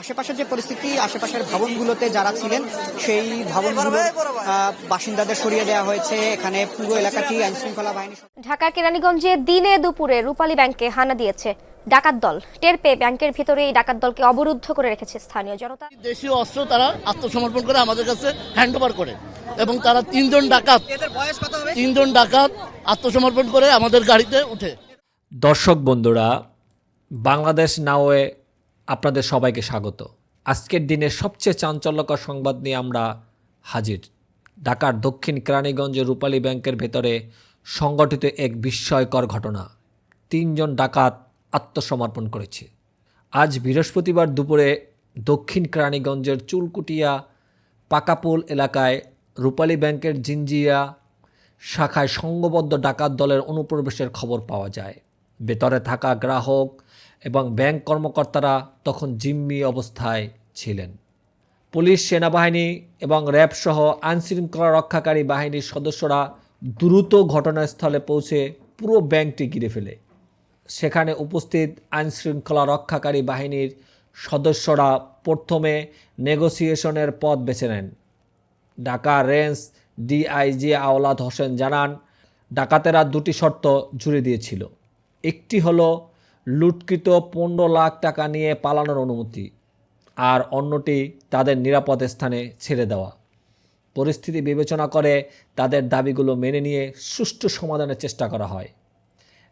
আশেপাশের যে পরিস্থিতি আশেপাশের ভবনগুলোতে যারা ছিলেন সেই ভবনগুলোর বাসিন্দাদের সরিয়ে দেওয়া হয়েছে। এখানে পুরো এলাকাটি আইন শৃঙ্খলা বাহিনী ঢাকার কেরানীগঞ্জে দিনে দুপুরে রূপালী ব্যাংকে হানা দিয়েছে ডাকাত দল। টের পেয়ে ব্যাংকের ভিতরে এই ডাকাত দলকে অবরুদ্ধ করে রেখেছে স্থানীয় জনতা। দেশীয় অস্ত্র তারা আত্মসমর্পণ করে আমাদের কাছে হ্যান্ড ওভার করে। এবং তারা তিনজন ডাকাত তিনজন ডাকাত আত্মসমর্পণ করে আমাদের গাড়িতে উঠে। দর্শক বন্ধুরা বাংলাদেশ নাওয়ে আপনাদের সবাইকে স্বাগত। আজকের দিনের সবচেয়ে চাঞ্চল্যকর সংবাদ নিয়ে আমরা হাজির। ঢাকার দক্ষিণ কেরানীগঞ্জের রূপালী ব্যাংকের ভেতরে সংগঠিত এক বিস্ময়কর ঘটনা। তিনজন ডাকাত আত্মসমর্পণ করেছে। আজ বৃহস্পতিবার দুপুরে দক্ষিণ কেরানীগঞ্জের চুলকুটিয়া পাকাপুল এলাকায় রূপালী ব্যাংকের জিঞ্জিয়া শাখায় সংঘবদ্ধ ডাকাত দলের অনুপ্রবেশের খবর পাওয়া যায়। ভেতরে থাকা গ্রাহক এবং ব্যাংক কর্মকর্তারা তখন জিম্মি অবস্থায় ছিলেন। পুলিশ, সেনাবাহিনী এবং র্যাব সহ আইনশৃঙ্খলা রক্ষাকারী বাহিনীর সদস্যরা দ্রুত ঘটনাস্থলে পৌঁছে পুরো ব্যাংকটি ঘিরে ফেলে। সেখানে উপস্থিত আইনশৃঙ্খলা রক্ষাকারী বাহিনীর সদস্যরা প্রথমে নেগোসিয়েশনের পথ বেছে নেন। ঢাকা রেঞ্জ ডিআইজি আওলাদ হোসেন জানান, ডাকাতেরা দুটি শর্ত জুড়ে দিয়েছিল। একটি হলো লুটকৃত পনেরো লাখ টাকা নিয়ে পালানোর অনুমতি আর অন্যটি তাদের নিরাপদ স্থানে ছেড়ে দেওয়া। পরিস্থিতি বিবেচনা করে তাদের দাবিগুলো মেনে নিয়ে সুষ্ঠু সমাধানের চেষ্টা করা হয়।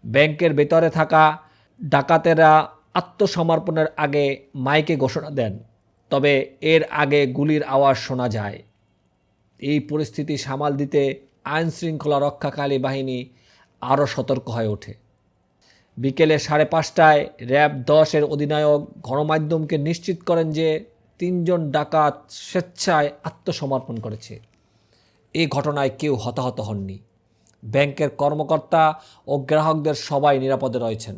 ব্যাংকের ভেতরে থাকা ডাকাতেরা আত্মসমর্পণের আগে মাইকে ঘোষণা দেন, তবে এর আগে গুলির আওয়াজ শোনা যায়। এই পরিস্থিতি সামাল দিতে আইন শৃঙ্খলা রক্ষাকারী বাহিনী আরও সতর্ক হয়ে ওঠে। বিকেলে সাড়ে পাঁচটায় র্যাব দশের অধিনায়ক গণমাধ্যমকে নিশ্চিত করেন যে তিনজন ডাকাত স্বেচ্ছায় আত্মসমর্পণ করেছে। এই ঘটনায় কেউ হতাহত হননি। ব্যাংকের কর্মকর্তা ও গ্রাহকদের সবাই নিরাপদে রয়েছেন।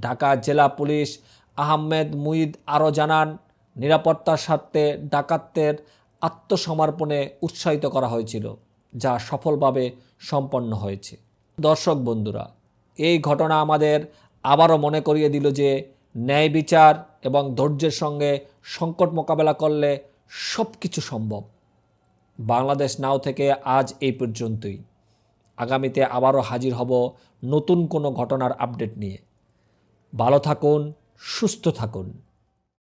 ঢাকা জেলা পুলিশ আহমেদ মুইদ আরও জানান, নিরাপত্তার স্বার্থে ডাকাতদের আত্মসমর্পণে উৎসাহিত করা হয়েছিল, যা সফলভাবে সম্পন্ন হয়েছে। দর্শক বন্ধুরা এই ঘটনা আমাদের আবারও মনে করিয়ে দিল যে ন্যায় বিচার এবং ধৈর্যের সঙ্গে সংকট মোকাবেলা করলে সব কিছু সম্ভব। বাংলাদেশ নাও থেকে আজ এই পর্যন্তই। আগামীতে আবারও হাজির হব নতুন কোনো ঘটনার আপডেট নিয়ে। ভালো থাকুন, সুস্থ থাকুন।